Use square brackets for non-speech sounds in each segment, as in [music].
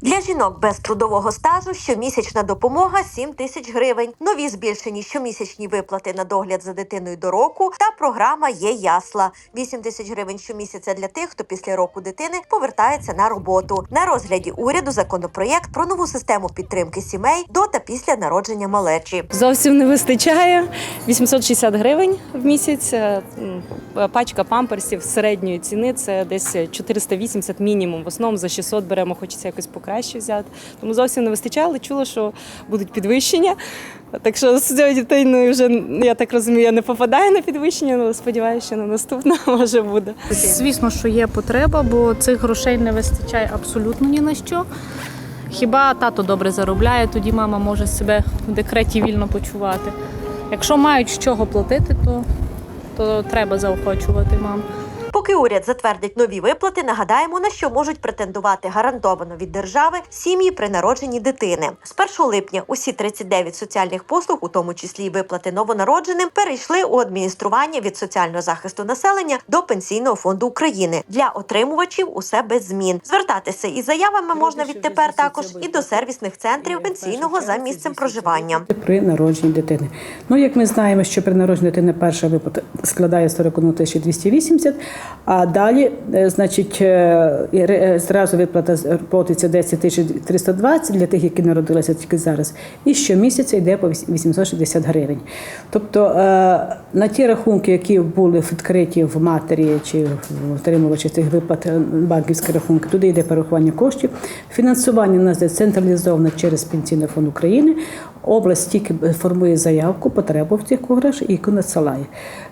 Для жінок без трудового стажу щомісячна допомога 7 тисяч гривень. Нові збільшені щомісячні виплати на догляд за дитиною до року та програма є ясла. 8 тисяч гривень щомісяця для тих, хто після року дитини повертається на роботу. На розгляді уряду законопроєкт про нову систему підтримки сімей до та після народження малечі. Зовсім не вистачає. 860 гривень в місяць. Е, Пачка памперсів середньої ціни це десь 480 мінімум. В основному за 600 беремо, хочеться якось покраще взяти. Тому зовсім не вистачає, але чула, що будуть підвищення. Так що з цією дитиною вже я так розумію, я не попадаю на підвищення, але сподіваюся, що на наступне [laughs] може буде. Звісно, що є потреба, бо цих грошей не вистачає абсолютно ні на що. Хіба тато добре заробляє, тоді мама може себе в декреті вільно почувати. Якщо мають з чого платити, то, то треба заохочувати мам. Поки уряд затвердить нові виплати, нагадаємо, на що можуть претендувати гарантовано від держави сім'ї при народженні дитини. З 1 липня усі 39 соціальних послуг, у тому числі й виплати новонародженим, перейшли у адміністрування від соціального захисту населення до пенсійного фонду України. Для отримувачів усе без змін. Звертатися із заявами можна відтепер також і до сервісних центрів пенсійного за місцем проживання. при народженні дитини. Ну, як ми знаємо, що при народженні дитини перша виплата складає 41 280, а далі, е, значить, е, е, зразу виплата платиться 10 320 для тих, які народилися тільки зараз, і щомісяця йде по 860 гривень. Тобто на ті рахунки, які були відкриті в матері чи отримувачі цих виплат банківські рахунки, туди йде перерахування коштів. Фінансування у нас централізовано через Пенсійний фонд України. Область тільки формує заявку, потребу в цих грошей і надсилає.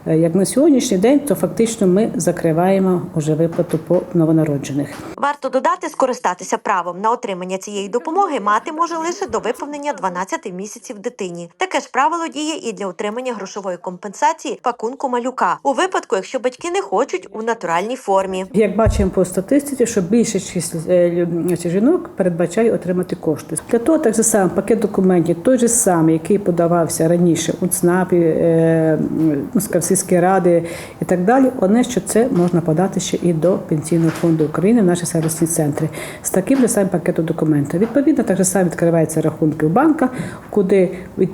Е, Як на сьогоднішній день, то фактично ми закриваємо уже виплату по новонароджених. Варто додати, скористатися правом на отримання цієї допомоги мати може лише до виповнення 12 місяців дитині. Таке ж правило діє і для отримання грошової компенсації пакунку малюка у випадку, якщо батьки не хочуть у натуральній формі. Як бачимо по статистиці, що більшість е, жінок передбачає отримати кошти. Для того так само пакет документів, той же самий, який подавався раніше у ЦНАПі, е, сільські ради і так далі. Одне, що це можна подати ще і до Пенсійного фонду України в наші сервісні центри з таким же самим пакетом документів. Відповідно, так же само відкриваються рахунки в банках, куди від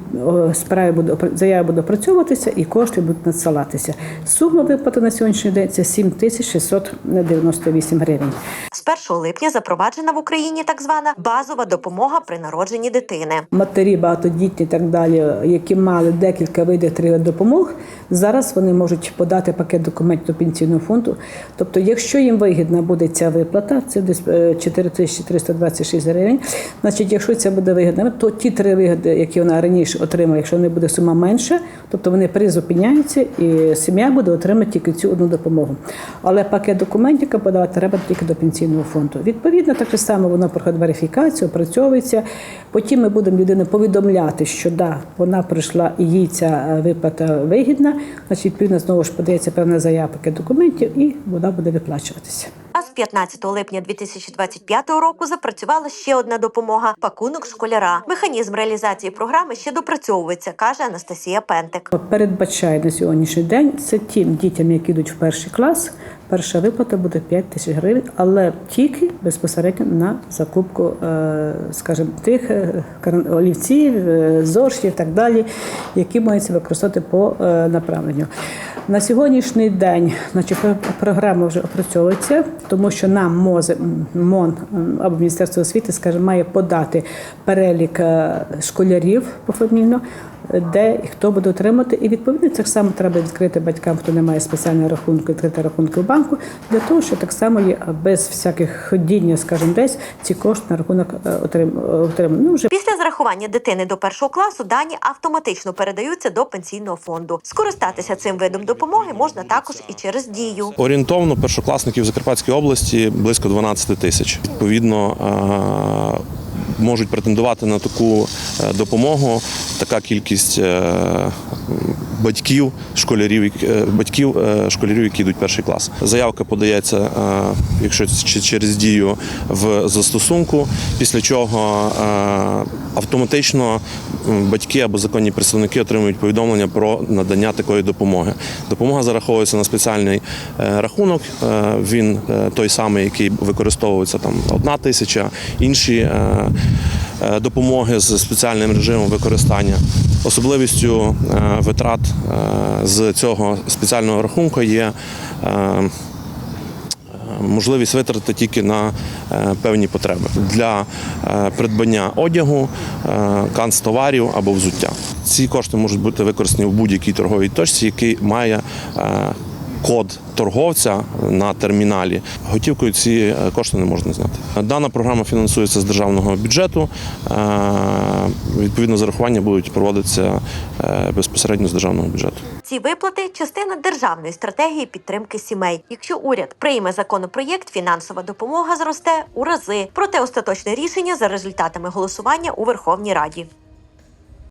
справи буде заява буде опрацьовуватися і кошти будуть надсилатися. Сума виплати на сьогоднішній день це 7 тисяч 698 гривень. З 1 липня запроваджена в Україні так звана базова допомога при народженні дитини. Матері багатодітні і так далі, які мали декілька видів три допомог, зараз вони можуть подати пакет документів до пенсійного фонду. Тобто, якщо їм вигідна буде ця виплата, це десь е, 4326 гривень. Значить, якщо це буде вигідно, то ті три вигоди, які вона раніше отримала, якщо не буде сума менша, тобто вони призупиняються, і сім'я буде отримати тільки цю одну допомогу. Але пакет документів подавати треба тільки до пенсійного фонду. Відповідно, так само воно проходить верифікацію, опрацьовується. Потім ми будемо людину повідомляти, що да, вона прийшла і їй ця е, виплата вигідна. Значить, відповідно, знову ж подається певна заява пакет документів, і вона буде виплачуватися. А з 15 липня 2025 року запрацювала ще одна допомога пакунок школяра. Механізм реалізації програми ще допрацьовується, каже Анастасія Пентик. Передбачає на сьогоднішній день це тим дітям, які йдуть в перший клас. Перша виплата буде 5 тисяч гривень, але тільки безпосередньо на закупку, е, скажімо, тих е, олівців, е, зошитів і так далі, які мають використовувати по направленню. На сьогоднішній день значить, програма вже опрацьовується, тому що нам МОЗ, МОН або Міністерство освіти, скажімо, має подати перелік школярів пофамільно, де і хто буде отримати. І відповідно так само треба відкрити батькам, хто не має спеціального рахунку, відкрити рахунки в банку, для того, що так само є без всяких ходіння, скажімо, десь ці кошти на рахунок е, отрим- отримані. Ну, вже Після зарахування дитини до першого класу дані автоматично передаються до пенсійного фонду. Скористатися цим видом допомоги можна також і через дію. Орієнтовно першокласників в Закарпатській області близько 12 тисяч. Відповідно, е, можуть претендувати на таку е, допомогу. Така кількість е, батьків школярів, які- е, батьків е, школярів, йдуть перший клас. Заявка подається, якщо через дію в застосунку, після чого автоматично батьки або законні представники отримують повідомлення про надання такої допомоги. Допомога зараховується на спеціальний рахунок. Він той самий, який використовується там одна тисяча, інші допомоги з спеціальним режимом використання. Особливістю е, витрат е, з цього спеціального рахунку є. е, можливість витратити тільки на е, певні потреби для е, придбання одягу, е, канцтоварів або взуття. Ці кошти можуть бути використані в будь-якій торговій точці, який має е, код торговця на терміналі. Готівкою ці е, кошти не можна зняти. Дана програма фінансується з державного бюджету. Е, Відповідно, зарахування будуть проводитися е, безпосередньо з державного бюджету. Ці виплати частина державної стратегії підтримки сімей. Якщо уряд прийме законопроєкт, фінансова допомога зросте у рази. Проте остаточне рішення за результатами голосування у Верховній Раді.